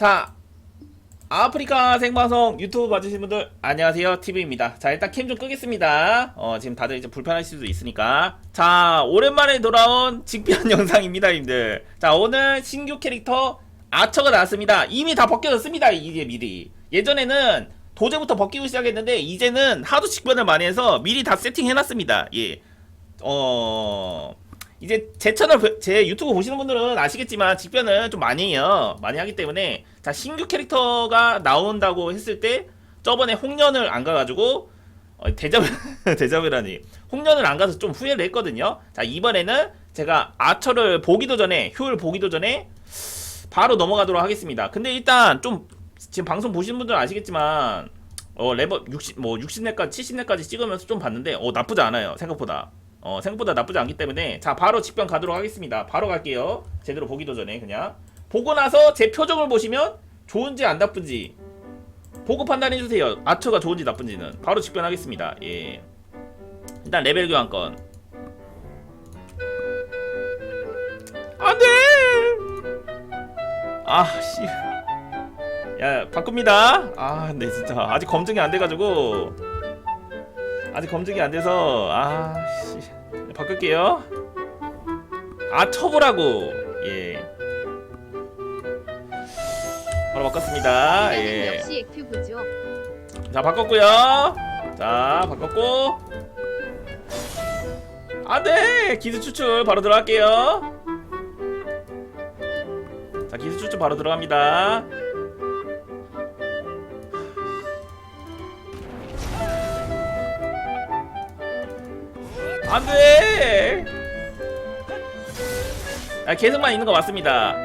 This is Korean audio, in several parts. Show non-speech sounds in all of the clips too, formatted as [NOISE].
자, 아프리카 생방송 유튜브 봐주신 분들 안녕하세요 TV입니다. 자 일단 캠 좀 끄겠습니다. 어 지금 다들 이제 불편하실 수도 있으니까 자 오랜만에 돌아온 직변 [LAUGHS] 영상입니다, 님들. 자 오늘 신규 캐릭터 아처가 나왔습니다. 이미 다 벗겨졌습니다. 이게 미리 예전에는 도제부터 벗기고 시작했는데 이제는 하도 직변을 많이 해서 미리 다 세팅해놨습니다. 예. 어 이제 제 채널 보- 제 유튜브 보시는 분들은 아시겠지만 직변을 좀 많이 해요. 많이 하기 때문에 자 신규 캐릭터가 나온다고 했을 때 저번에 홍련을 안 가가지고 어, 대잡 [LAUGHS] 대잡이라니 홍련을 안 가서 좀 후회를 했거든요. 자 이번에는 제가 아처를 보기도 전에 효율 보기도 전에 바로 넘어가도록 하겠습니다. 근데 일단 좀 지금 방송 보시는 분들은 아시겠지만 어 레버 60뭐 60렙까지 70렙까지 찍으면서 좀 봤는데 어 나쁘지 않아요. 생각보다 어 생각보다 나쁘지 않기 때문에 자 바로 직변 가도록 하겠습니다. 바로 갈게요. 제대로 보기도 전에 그냥. 보고 나서 제 표정을 보시면 좋은지 안 나쁜지 보고 판단해 주세요. 아처가 좋은지 나쁜지는. 바로 직변하겠습니다. 예. 일단 레벨 교환권 안돼! 아씨. 야 바꿉니다. 아네 진짜. 아직 검증이 안 돼가지고 아직 검증이 안 돼서 아씨. 바꿀게요. 아 쳐보라고. 예. 바로 바꿨습니다. 예. 예. 역시 액티브죠. 자 바꿨고요. 자 바꿨고. 안돼 기술 추출 바로 들어갈게요. 자 기술 추출 바로 들어갑니다 안돼 아, 계속만 있는 거 맞습니다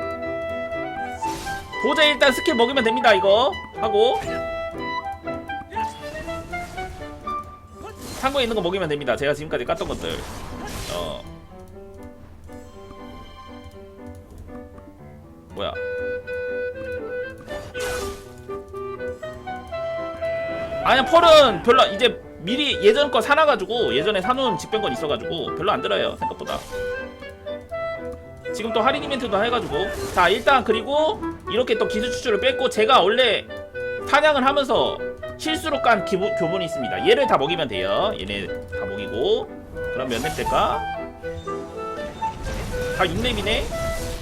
도저히 일단 스킬 먹으면 됩니다 이거 하고 창고에 있는 거 먹이면 됩니다. 제가 지금까지 깠던 것들. 어. 뭐야? 아니야 펄은 별로 이제 미리 예전 거 사놔가지고 예전에 사놓은 직변권 있어가지고 별로 안 들어요 생각보다. 지금 또 할인 이벤트도 해가지고 자 일단 그리고 이렇게 또 기술 추출을 뺐고 제가 원래 사냥을 하면서 실수로 깐 기본, 교본이 있습니다. 얘를 다 먹이면 돼요. 얘네 다 먹이고. 그럼 몇 렙 될까? 다 6렙이네?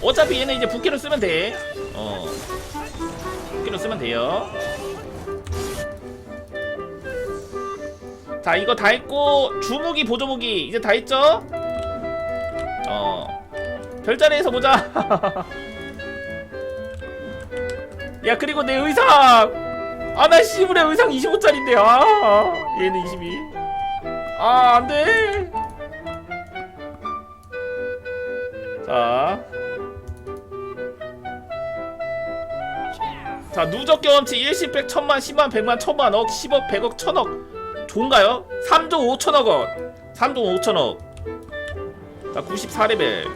어차피 얘는 이제 부캐로 쓰면 돼. 어. 부캐로 쓰면 돼요. 자, 이거 다 했고, 주무기, 보조무기, 이제 다 했죠? 어. 별자리에서 보자. [LAUGHS] 야, 그리고 내 의상! 아나 씨부레 의상 25짜린데 아 얘는 22. 아 안돼. 자. 자 누적 경험치 1십 100 천만 10만 100만 천만 억 10억 100억 천억 좋은가요? 3조 5천억 원 3조 5천억 자 94레벨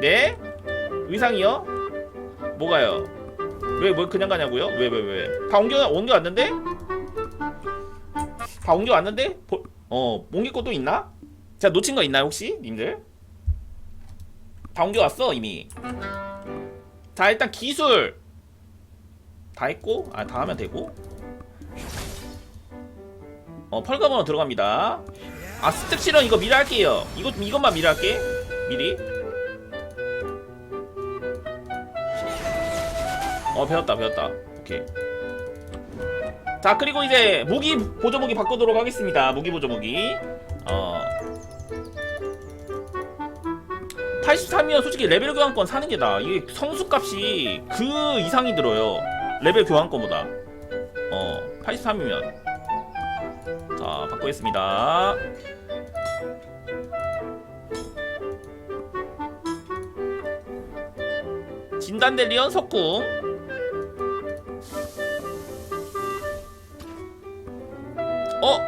네? 의상이요? 뭐가요? 왜, 뭐 그냥 가냐고요? 왜, 왜, 왜? 다 옮겨, 옮겨왔는데? 다 옮겨왔는데? 보, 어, 옮길 것도 있나? 자, 놓친 거 있나요, 혹시? 님들? 다 옮겨왔어, 이미. 자, 일단 기술. 다 했고, 아, 다 하면 되고. 어, 펄가번호 들어갑니다. 아, 스택 실현 이거 미리 할게요. 이거, 이것만 미리 할게. 미리. 어 배웠다 배웠다. 오케이. 자 그리고 이제 무기 보조무기 바꾸도록 하겠습니다. 무기 보조무기. 어. 83이면 솔직히 레벨 교환권 사는 게 나아 이게 성수값이 그 이상이 들어요. 레벨 교환권보다. 어 83이면 자 바꾸겠습니다 진단델리언 석궁 어?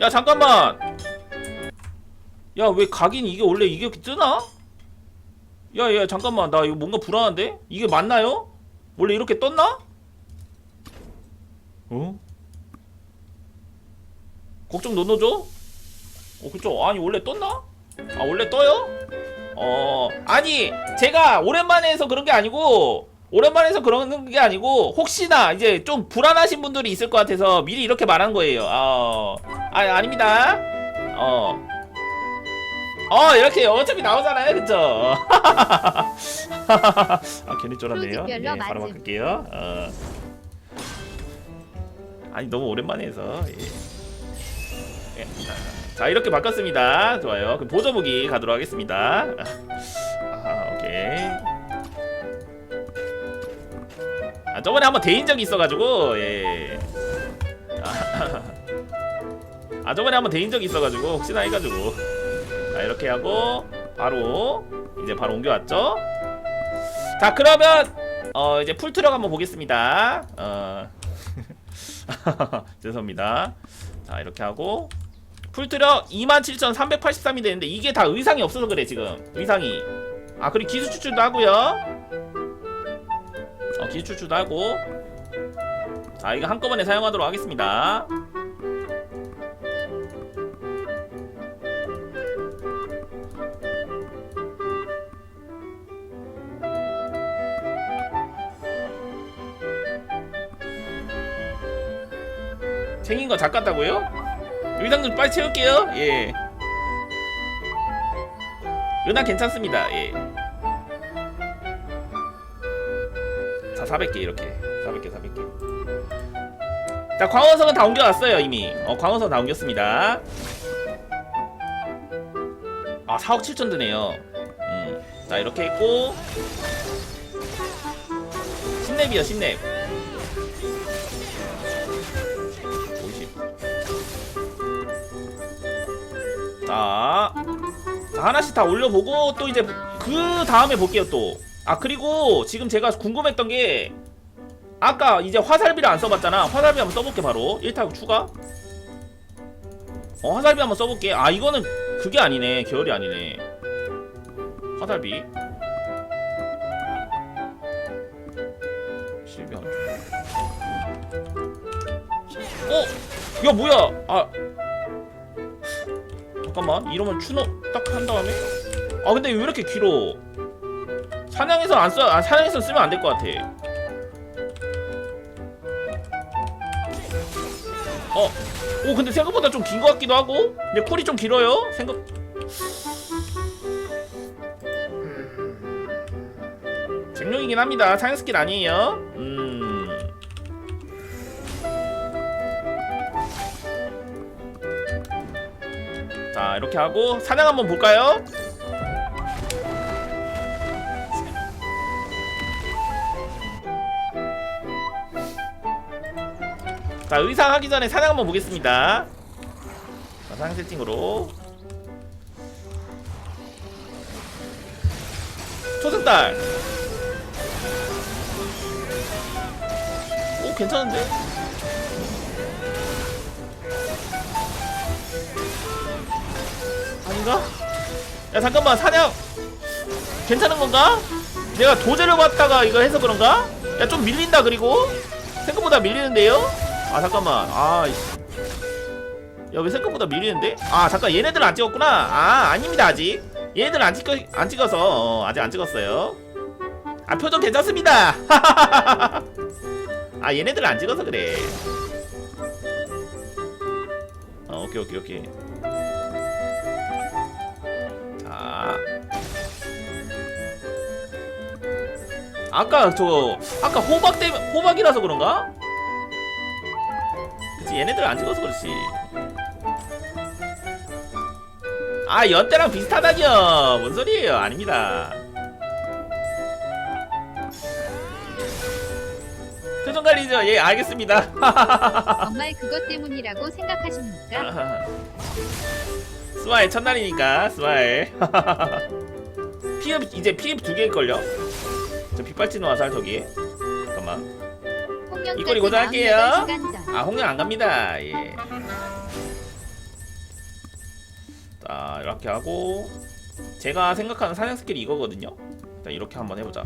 야 잠깐만 야 왜 각인 이게 원래 이게 뜨나? 야야 잠깐만 나 이거 뭔가 불안한데? 이게 맞나요? 원래 이렇게 떴나? 어? 걱정 노노죠? 어 그쵸 아니 원래 떴나? 아 원래 떠요? 어 아니 제가 오랜만에 해서 그런 게 아니고 오랜만에 해서 그런 게 아니고 혹시나 이제 좀 불안하신 분들이 있을 것 같아서 미리 이렇게 말한 거예요. 어, 아 아닙니다. 어. 어 이렇게 어차피 나오잖아요 그쵸 [LAUGHS] 아 괜히 쫄았네요 예, 프로집별로 바로. 바꿀게요 어. 아니 너무 오랜만에 해서 예. 예, 자, 자 이렇게 바꿨습니다. 좋아요. 그럼 보조무기 가도록 하겠습니다. 아 오케이. 아 저번에 한번 대인 적이 있어가지고 예. 아 저번에 한번 대인 적이 있어가지고 혹시나 해가지고. 자 이렇게 하고 바로 이제 바로 옮겨왔죠? 자 그러면 어 이제 풀트럭 한번 보겠습니다. 어. [LAUGHS] 죄송합니다. 자 이렇게 하고 풀트럭 27,383이 되는데 이게 다 의상이 없어서 그래 지금. 의상이. 아 그리고 기술 추출도 하고요. 어 기술 추출도 하고. 자 이거 한꺼번에 사용하도록 하겠습니다. 생긴 거 작같다고요? 의상 좀 빨리 채울게요. 예. 은하 괜찮습니다. 예. 자, 400개 이렇게. 400개, 400개. 자, 광원석은 다 옮겨왔어요, 이미. 어, 광원석 다 옮겼습니다. 아, 4억 7천 드네요. 음. 자, 이렇게 했고. 신랩이요, 신랩. 하나씩 다 올려보고 또 이제 그 다음에 볼게요 또. 아 그리고 지금 제가 궁금했던 게 아까 이제 화살비를 안 써봤잖아. 화살비 한번 써볼게 바로 1타격 추가. 어 화살비 한번 써볼게. 아 이거는 그게 아니네. 계열이 아니네. 화살비. 실비 한 어? 야 뭐야? 아 잠깐만 이러면 추노 딱 한 다음에 아 근데 왜 이렇게 길어? 사냥에서 안 써, 아 사냥에서 쓰면 안 될 것 같아. 어, 오 근데 생각보다 좀 긴 것 같기도 하고, 근데 쿨이 좀 길어요. 생각. 쟁룡이긴 합니다. 사냥 스킬 아니에요. 이렇게 하고 사냥 한번 볼까요? 자 의상 하기 전에 사냥 한번 보겠습니다 자, 사냥 세팅으로 초승달 오 괜찮은데? 아닌가? 야 잠깐만 사냥. 괜찮은 건가? 내가 도제를 봤다가 이거 해서 그런가? 야 좀 밀린다 그리고. 생각보다 밀리는데요? 아 잠깐만. 아이씨. 야왜 생각보다 밀리는데? 아 잠깐 얘네들 안 찍었구나. 아 아닙니다 아직. 얘네들 안 찍어 안 찍어서. 어, 아직 안 찍었어요. 아 표정 괜찮습니다. [LAUGHS] 아 얘네들 안 찍어서 그래. 어 오케이 오케이 오케이 아까 저 아까 호박 때문에 호박이라서 그런가? 그치 얘네들 안 찍어서 그렇지. 아 연때랑 비슷하다니요. 뭔 소리예요? 아닙니다. 표정 관리죠? 예 알겠습니다. [LAUGHS] 정말 그것 때문이라고 생각하십니까? 스마일 첫날이니까 스마일 [LAUGHS] 피업 이제 피업 두 개일걸요? 저 빗발치는 화살 저기. 잠깐만. 고정할게요. 48시간 전. 아 홍련 안 갑니다. 예. 자 이렇게 하고 제가 생각하는 사냥 스킬이 이거거든요. 자 이렇게 한번 해보자.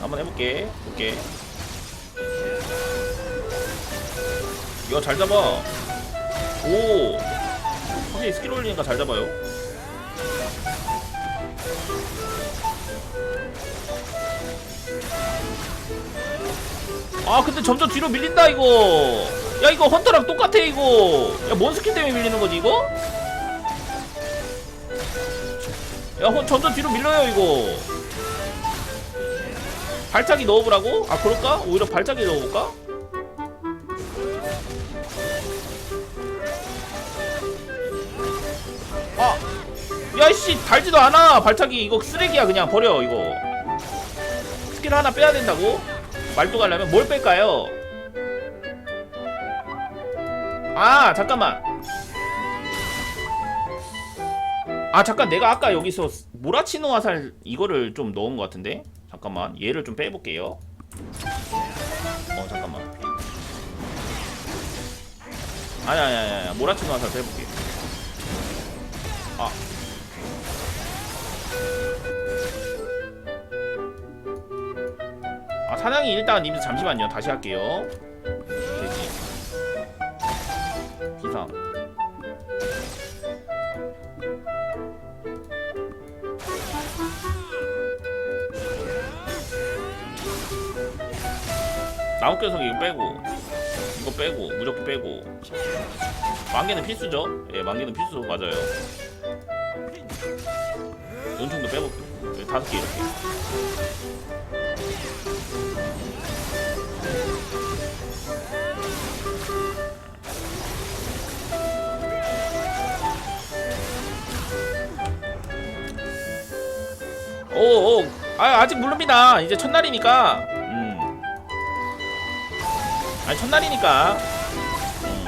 한번 해볼게. 볼게. 이거 잘 잡아. 오! 확실히 스킬 올리니까 잘 잡아요 아 근데 점점 뒤로 밀린다 이거 야 이거 헌터랑 똑같아 이거 야뭔 스킬 때문에 밀리는 거지 이거? 야 헌, 점점 뒤로 밀려요 이거 발차기 넣어보라고? 아 그럴까? 오히려 발차기 넣어볼까? 아 야이씨 달지도 않아 발차기 이거 쓰레기야 그냥 버려 이거 스킬 하나 빼야 된다고? 말도 가려면 뭘 뺄까요? 아 잠깐만. 아 잠깐 내가 아까 여기서 모라치노 화살 이거를 좀 넣은 것 같은데? 잠깐만 얘를 좀 빼볼게요. 어 잠깐만. 아니 아니 아니, 모라치노 화살 빼볼게 아아 사냥이 일단 님들 잠시만요. 다시 할게요. 돼지. 비상 나무께서 이거 빼고 이거 빼고 무조건 빼고. 만개는 필수죠? 예 만개는 필수. 맞아요. 은총도 빼볼게 예, 다섯 개 이렇게 오, 오, 아, 아직 모릅니다. 이제 첫날이니까. 음. 아니, 첫날이니까. 음.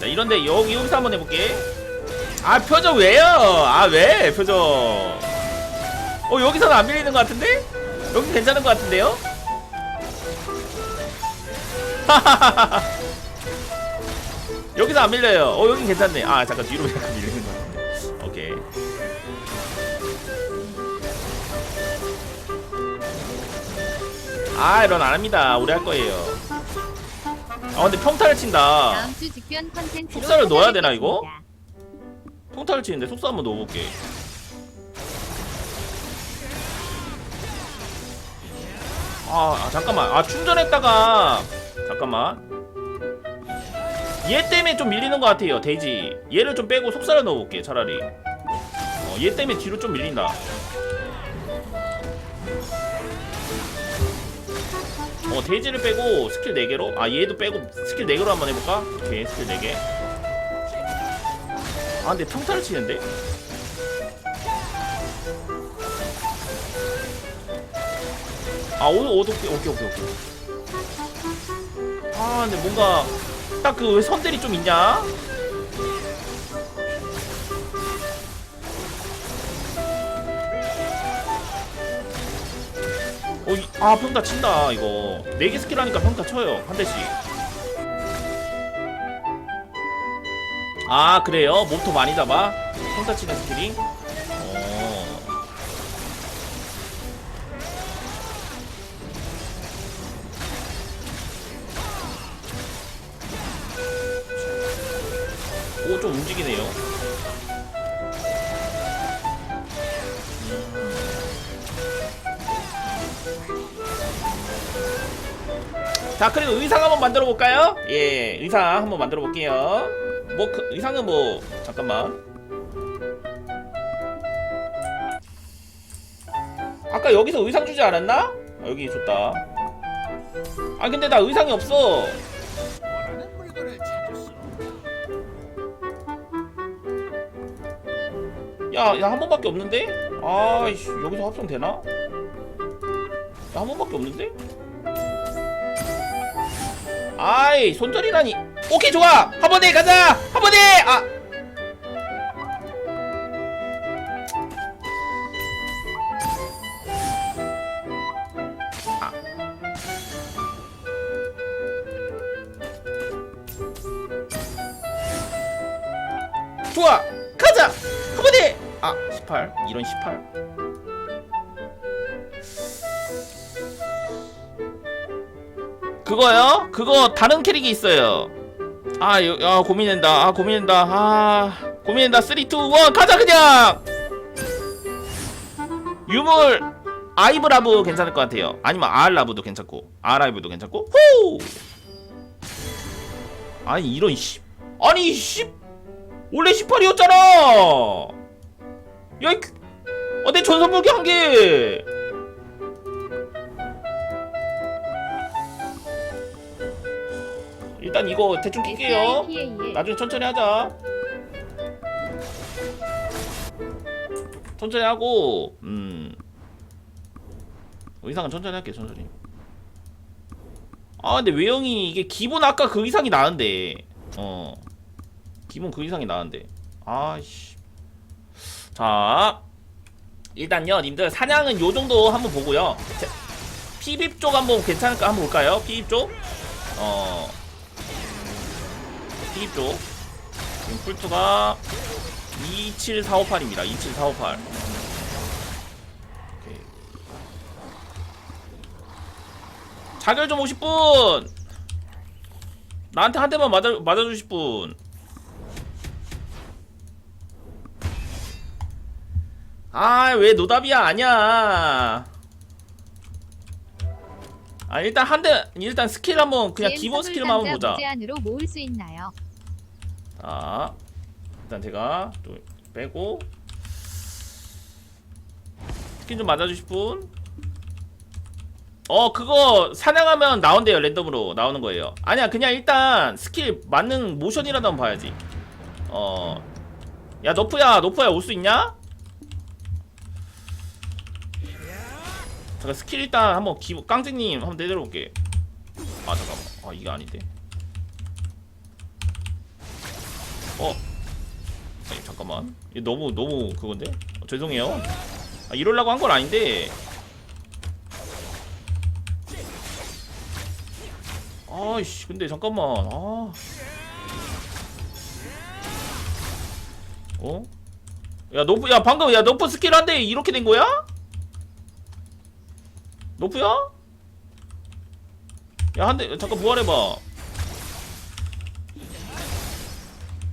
자, 이런데 여기, 여기서 한번 해볼게. 아, 표정 왜요? 아, 왜? 표정. 어, 여기서는 안 밀리는 것 같은데? 여기 괜찮은 것 같은데요? [LAUGHS] 여기서 안 밀려요. 어, 여긴 괜찮네. 아, 잠깐 뒤로 약간 밀리는 것같 아 이런 안 합니다. 우리 할 거예요. 아 근데 평타를 친다. 다음 주 직변 컨텐츠로 속살을 넣어야 되나, 이거? 찾아뵙겠습니다. 평타를 치는데 속사 한번 넣어볼게. 아, 아 잠깐만. 아 충전했다가 잠깐만. 얘 때문에 좀 밀리는 것 같아요 돼지. 얘를 좀 빼고 속살을 넣어볼게 차라리. 어, 얘 때문에 뒤로 좀 밀린다 어 돼지를 빼고 스킬 4개로 아 얘도 빼고 스킬 4개로 한번 해볼까? 오케이 스킬 4개 아 근데 평타를 치는데? 아 오늘 오케이 오케이 오케이 오케이 아 근데 뭔가 딱그왜 선들이 좀 있냐? 어, 이- 아 평타 친다 이거 4개 스킬 하니까 평타 쳐요 한 대씩 아 그래요? 몸통 많이 잡아? 평타 치는 스킬이? 자 그리고 의상 한번 만들어 볼까요? 예 의상 한번 만들어 볼게요 뭐 그, 의상은 뭐 잠깐만 아까 여기서 의상 주지 않았나? 아, 여기 줬다 아 근데 나 의상이 없어. 야, 야, 한 번밖에 없는데? 아 이씨, 여기서 합성되나? 야, 한 번밖에 없는데? 아이, 손절이라니. 오케이, 좋아! 한 번에 가자! 한 번에! 아! 아. 그거요? 그거 다른 캐릭이 있어요. 아, 여, 아 고민된다. 아, 고민된다. 아, 고민된다. 3, 2, 1 가자 그냥. 유물. 아이브라브 괜찮을 것 같아요 아니면 아알라브도 괜찮고 아라이브도 괜찮고 호 아니 이런 씨 아니 씨 원래 18이었잖아 야 이 어, 내 전선물기 한 개 일단 이거 대충 낄게요 SIPA에 나중에 천천히 하자. 천천히 하고, 음. 의상은 천천히 할게, 천천히. 아, 근데 외형이 이게 기본 아까 그 이상이 나은데. 어. 기본 그 이상이 나은데. 아이씨. 자. 일단요, 님들 사냥은 요 정도 한번 보고요. 자, 피빕 쪽 한번 괜찮을까 한번 볼까요? 피빕 쪽. 어. 피입 쪽 지금 풀투가 27458입니다 27458 오케이. 자결 좀 오실 분 나한테 한 대만 맞아, 맞아주실 분 아, 왜 노답이야? 아니야. 아, 일단 한 대, 일단 스킬 한번, 그냥 기본 선물 스킬만 한번 보자. 모을 수 있나요? 자, 일단 제가 또 빼고. 스킨 좀 맞아주실 분? 어 그거 사냥하면 나온대요 랜덤으로 나오는 거예요. 아니야 그냥 일단 스킬 맞는 모션이라도 한번 봐야지. 어야 너프야 너프야 올 수 있냐? 잠깐 스킬 일단 한번 기 깡제님 한번 내려볼게. 아 잠깐만. 아 이게 아닌데 어? 아니 잠깐만 이게 너무 너무 그건데? 어, 죄송해요 아, 이럴라고 한 건 아닌데 아이씨 근데 잠깐만 아 어? 야 노프 야 방금 야 노프 스킬 한데 이렇게 된 거야? 노프야? 야 한대 잠깐 부활해봐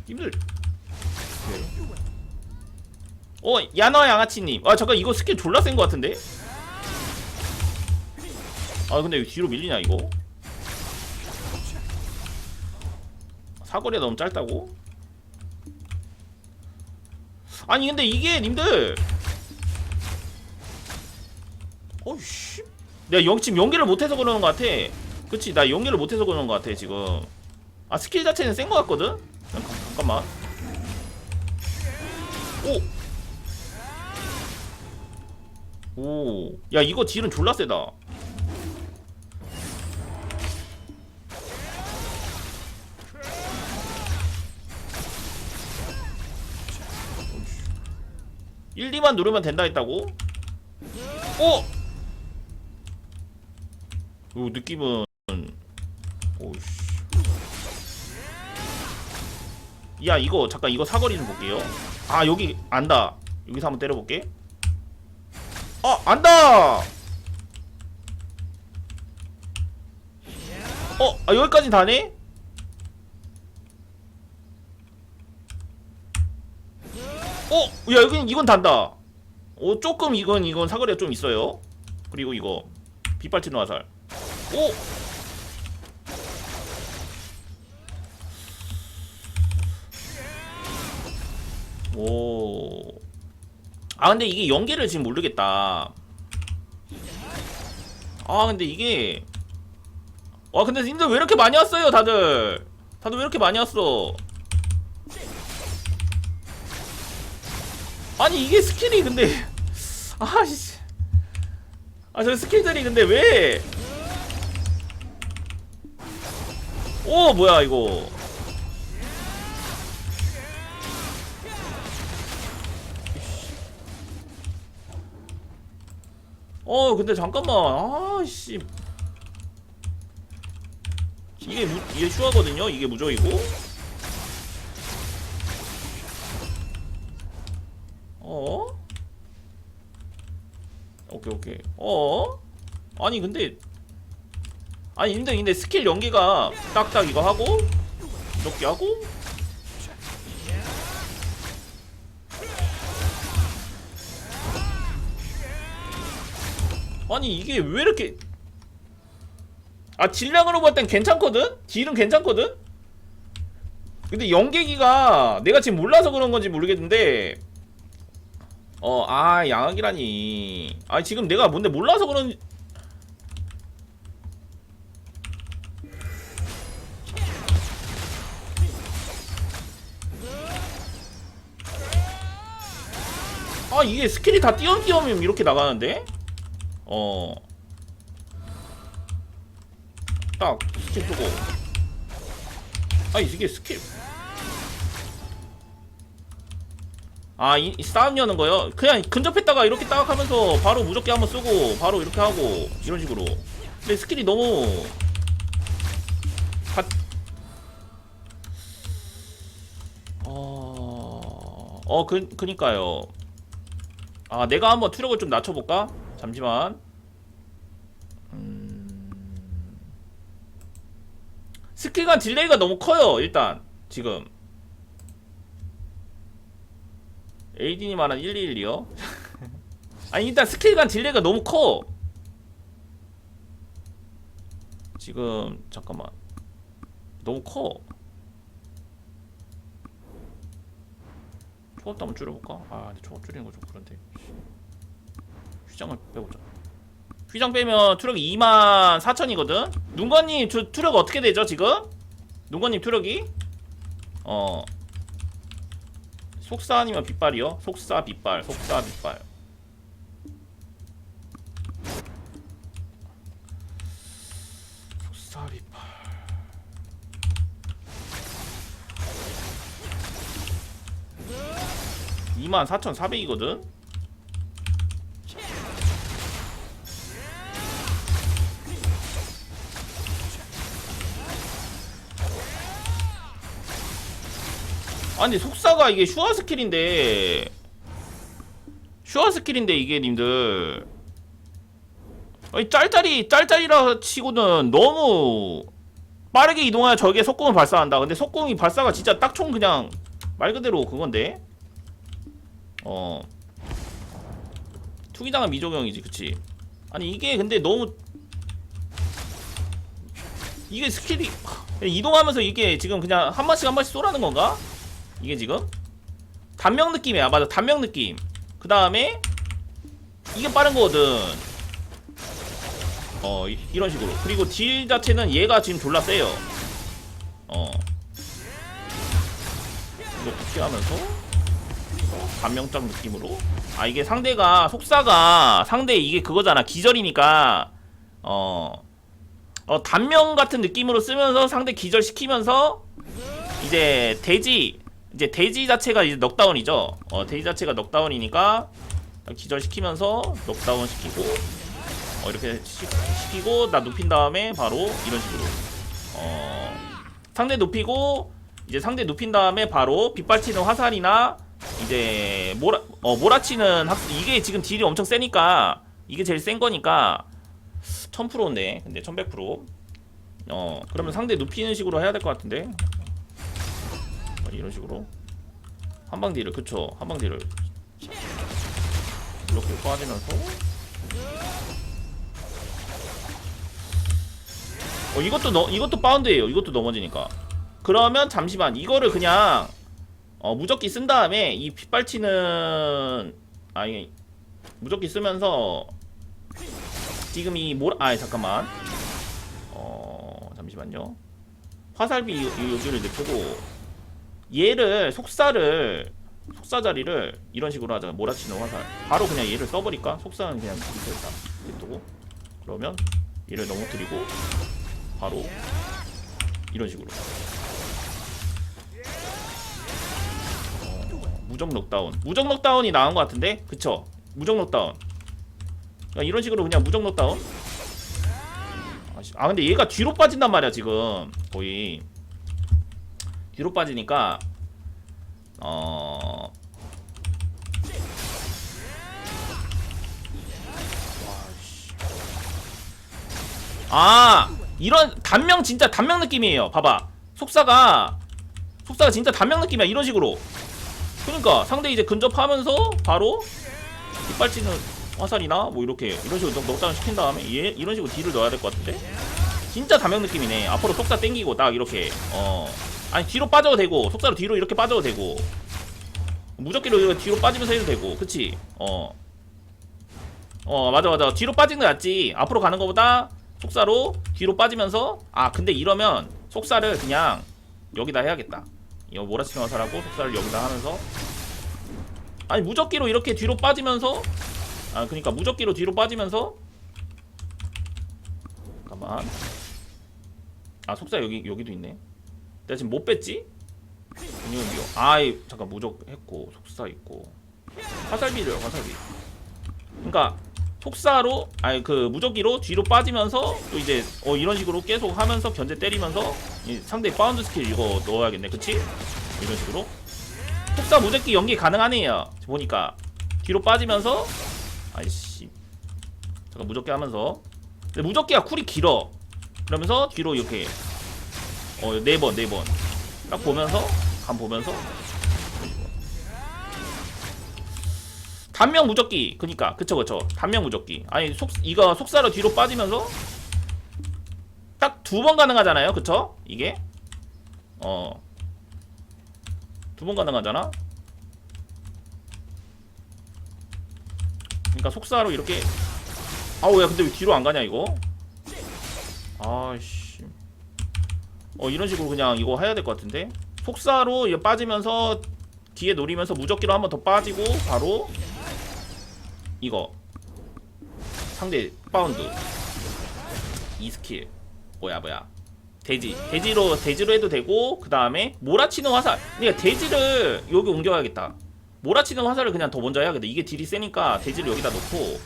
님들 어 야너 양아치님. 아 잠깐 이거 스킬 졸라 센거 같은데? 아 근데 왜 뒤로 밀리냐 이거? 사거리가 너무 짧다고? 아니 근데 이게 님들! 어이씨. 내가 영, 지금 연기를 못해서 그러는 거 같아. 그치 나 연기를 못해서 그러는 거 같아 지금. 아 스킬 자체는 센거 같거든? 잠깐, 잠깐만. 오! 오, 야 이거 딜은 졸라 세다. 일, 2만 누르면 된다 했다고? 오! 요 느낌은 오씨. 야 이거 잠깐 이거 사거리 좀 볼게요. 아 여기 안다. 여기서 한번 때려볼게. 어 안다. 어 아, 여기까지 다네. 어, 야, 여긴 이건 단다. 어, 조금 이건 이건 사거리가 좀 있어요. 그리고 이거 빗발치는 화살. 오, 오. 아 근데 이게 연계를 지금 모르겠다. 아 근데 이게 와 근데 님들 왜 이렇게 많이 왔어요 다들? 다들 왜 이렇게 많이 왔어? 아니 이게 스킬이 근데 아씨. [LAUGHS] 아 저 스킬들이 근데 왜? 오 뭐야 이거 어 근데 잠깐만. 아씨. 이게 무, 이게 슈하거든요? 이게 무적이고? 어? 오케이 오케이. 어? 아니 근데 아니 근데 근데 스킬 연계가 딱딱 이거 하고 이렇게 하고 아니 이게 왜 이렇게 아 질량으로 볼 땐 괜찮거든? 딜은 괜찮거든? 근데 연계기가 내가 지금 몰라서 그런 건지 모르겠는데 어 아 양악이라니 아 지금 내가 뭔데 몰라서 그런 아 이게 스킬이 다 띄엄띄엄이면 이렇게 나가는데 어. 딱 스킬 쓰고. 아 이게 스킬. 아, 이, 이 싸움 여는 거요? 그냥 근접했다가 이렇게 딱 하면서 바로 무적기 한번 쓰고 바로 이렇게 하고 이런 식으로. 근데 스킬이 너무 가... 어, 어, 그, 그니까요. 아, 내가 한번 투력을 좀 낮춰볼까? 잠시만. 음... 스킬간 딜레이가 너무 커요, 일단. 지금. AD님 말한 121이요? [LAUGHS] 아니, 일단 스킬간 딜레이가 너무 커. 지금, 잠깐만. 너무 커. 초밥도 한번 줄여볼까? 아, 근데 초밥 줄이는 거 좀 그런데. 휘장을 빼보자. 휘장 빼면 투력이 2만 4천이거든? 눈건님 저 투력 어떻게 되죠 지금? 눈건님 투력이? 어 속사 아니면 빗발이요? 속사 빗발 속사 빗발 속사 빗발 2만 4,400이거든? 아니 속사가 이게 슈아 스킬인데. 슈아 스킬인데 이게 님들. 아니 짤짤이 짤짤이라 치고는 너무 빠르게 이동해야 저게 속공을 발사한다. 근데 속공이 발사가 진짜 딱 총 그냥 말 그대로 그건데. 어. 투기당한 미조경이지 그치? 아니 이게 근데 너무 이게 스킬이 이동하면서 이게 지금 그냥 한 마씩 한 마씩 쏘라는 건가? 이게 지금 단명 느낌이야. 맞아. 단명 느낌. 그 다음에 이게 빠른 거거든. 어 이, 런 식으로. 그리고 딜 자체는 얘가 지금 졸라 세요. 어. 이거 피하면서? 단명장 느낌으로? 아 이게 상대가 속사가 상대 이게 그거잖아. 기절이니까. 어, 어 단명 같은 느낌으로 쓰면서 상대 기절 시키면서 이제 돼지 이제 돼지 자체가 이제 넉다운이죠. 어, 돼지 자체가 넉다운이니까 기절 시키면서 넉다운 시키고 어, 이렇게 시, 시키고 나 눕힌 다음에 바로 이런 식으로 어, 상대 눕히고 이제 상대 눕힌 다음에 바로 빗발치는 화살이나 이제 몰아 어, 몰아치는 학 이게 지금 딜이 엄청 세니까 이게 제일 센 거니까 1000%인데 근데 1100%. 어, 그러면 상대 눕히는 식으로 해야 될 것 같은데. 어, 이런 식으로. 한방 딜을 그쵸. 한방 딜을 이렇게 빠지면서. 어 이것도 너 이것도 바운드예요. 이것도 넘어지니까. 그러면 잠시만 이거를 그냥 어 무적기 쓴 다음에 이 핏발치는 아니 무적기 쓰면서 지금 이 모라 아 잠깐만. 어 잠시만요. 화살비 이- 이 여기를 냅두고 얘를 속사를 속사 자리를 이런 식으로 하자. 몰아치는 화살. 바로 그냥 얘를 써버릴까? 속사는 그냥 딱 냅두고 그러면 얘를 넘어뜨리고 바로 이런 식으로. 어, 무적 넉다운 무적 넉다운이 나은 것 같은데? 그쵸? 무적 넉다운 그러니까 이런 식으로 그냥 무적 넉다운 아, 씨. 아 근데 얘가 뒤로 빠진단 말이야 지금. 거의 뒤로 빠지니까 어 아 이런 단명 진짜 단명 느낌이에요. 봐봐. 속사가 속사가 진짜 단명 느낌이야 이런 식으로. 그러니까 상대 이제 근접하면서 바로 빗발치는 화살이나 뭐 이렇게 이런 식으로 넉- 넉다운 시킨 다음에 얘 이런 식으로 딜을 넣어야 될 것 같은데? 진짜 담양 느낌이네. 앞으로 속사 땡기고 딱 이렇게 어 아니 뒤로 빠져도 되고 속사로 뒤로 이렇게 빠져도 되고. 무적기로 이렇게 뒤로 빠지면서 해도 되고 그치? 어. 어 맞아 맞아. 뒤로 빠지는 게 낫지. 앞으로 가는 것보다 속사로 뒤로 빠지면서 아 근데 이러면 속사를 그냥 여기다 해야겠다. 이거 몰아치는 화살하고 속사를 여기다 하면서. 아니 무적기로 이렇게 뒤로 빠지면서 아 그니까 무적기로 뒤로 빠지면서. 잠깐만. 아 속사 여기 여기도 있네 내가 지금 못 뺐지? 이거 아이 잠깐 무적 했고 속사 있고. 화살비를 화살비. 그러니까 속사로 아니 그 무적기로 뒤로 빠지면서 또 이제 어 이런 식으로 계속 하면서 견제 때리면서 이 상대 바운드 스킬 이거 넣어야겠네. 그치? 이런 식으로. 속사 무적기 연기 가능하네요. 보니까. 뒤로 빠지면서. 아이씨. 잠깐 무적기 하면서. 근데 무적기가 쿨이 길어. 그러면서 뒤로 이렇게 어 네 번 네 번. 딱 보면서 감 보면서. 단명 무적기. 그니까 그쵸 그쵸. 단명 무적기. 아니 속 이거 속사로 뒤로 빠지면서 딱 두 번 가능하잖아요. 그쵸? 이게? 어. 두 번 가능하잖아? 그러니까 속사로 이렇게. 아우 야 근데 왜 뒤로 안 가냐 이거? 아씨 어 이런 식으로 그냥 이거 해야 될 것 같은데? 속사로 빠지면서 뒤에 노리면서 무적기로 한 번 더 빠지고 바로 이거. 상대 바운드. 이 스킬. 뭐야 뭐야. 돼지. 돼지로 돼지로 해도 되고 그 다음에 몰아치는 화살. 그러니까 돼지를 여기 옮겨야겠다. 몰아치는 화살을 그냥 더 먼저 해야겠다. 이게 딜이 세니까 돼지를 여기다 놓고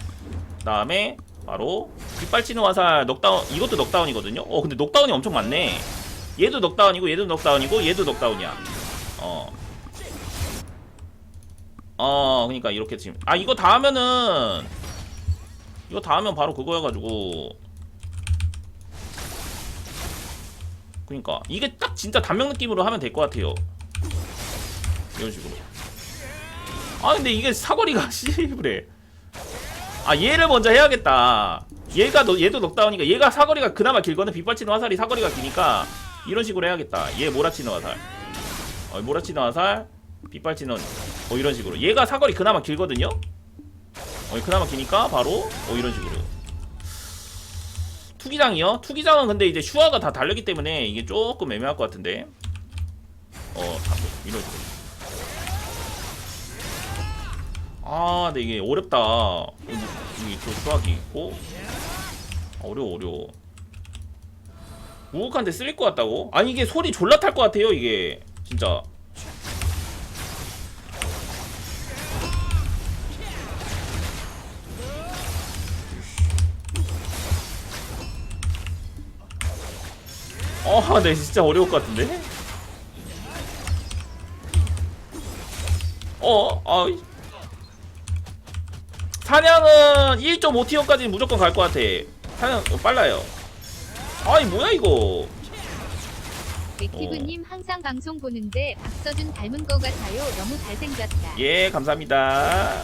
그 다음에 바로 빗발치는 화살 넉다운 이것도 넉다운이거든요? 어 근데 넉다운이 엄청 많네 얘도 넉다운이고 얘도 넉다운이고 얘도 넉다운이야 어 어, 그러니까 이렇게 지금 아 이거 다 하면은 이거 다 하면 바로 그거여가지고 그러니까 이게 딱 진짜 단명 느낌으로 하면 될 것 같아요. 이런 식으로. 아 근데 이게 사거리가 [LAUGHS] 씨부래. 아 얘를 먼저 해야겠다. 얘가 너 얘도 넉다운이니까 얘가 사거리가 그나마 길거든 빗발치는 화살이 사거리가 기니까 이런 식으로 해야겠다. 얘 몰아치는 화살. 어, 몰아치는 화살. 빗발치는 어 이런 식으로 얘가 사거리 그나마 길거든요 어 그나마 기니까 바로 어 이런 식으로 투기장이요? 투기장은 근데 이제 슈아가 다 달렸기 때문에 이게 조금 애매할 것 같은데 어 다- 이런 식으로 아 근데 이게 어렵다 여기 또 슈아기 있고 아, 어려워 어려워 우욱한테 쓸릴 것 같다고? 아니 이게 소리 졸라 탈 것 같아요 이게 진짜 어, 네, 진짜 어려울 것 같은데? 어, 아. 사냥은 1.5티어까지 무조건 갈 것 같아. 사냥, 어, 빨라요. 아이, 뭐야, 이거. 백티브님 항상 방송 보는데 박서준 닮은 거 같아요. 너무 잘생겼다. 예, 감사합니다. [LAUGHS]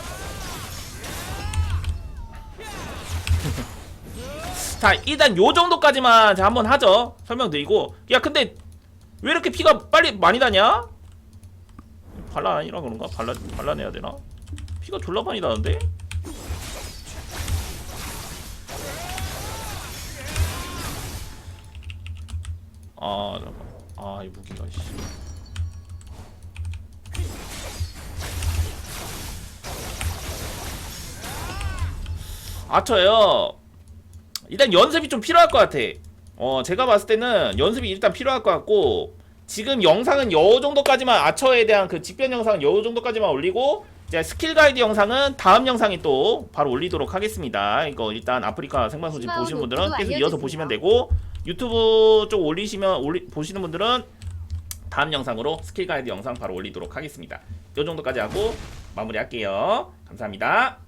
자, 일단 요 정도까지만 자 한번 하죠. 설명드리고. 야, 근데 왜 이렇게 피가 빨리 많이 나냐? 반란 아니라 그런가? 반란 반란해야 되나? 피가 졸라 많이 나는데? 아, 잠깐. 아, 이 무기가 씨. 아쳐요. 일단 연습이 좀 필요할 것 같아. 어, 제가 봤을 때는 연습이 일단 필요할 것 같고 지금 영상은 요 정도까지만 아처에 대한 그 직변 영상은 요 정도까지만 올리고 이제 스킬 가이드 영상은 다음 영상에 또 바로 올리도록 하겠습니다. 이거 일단 아프리카 생방송 지금 보시는 분들은 계속 이어서 보시면 되고 유튜브 쪽 올리시면 올리, 보시는 분들은 다음 영상으로 스킬 가이드 영상 바로 올리도록 하겠습니다. 요 정도까지 하고 마무리할게요. 감사합니다.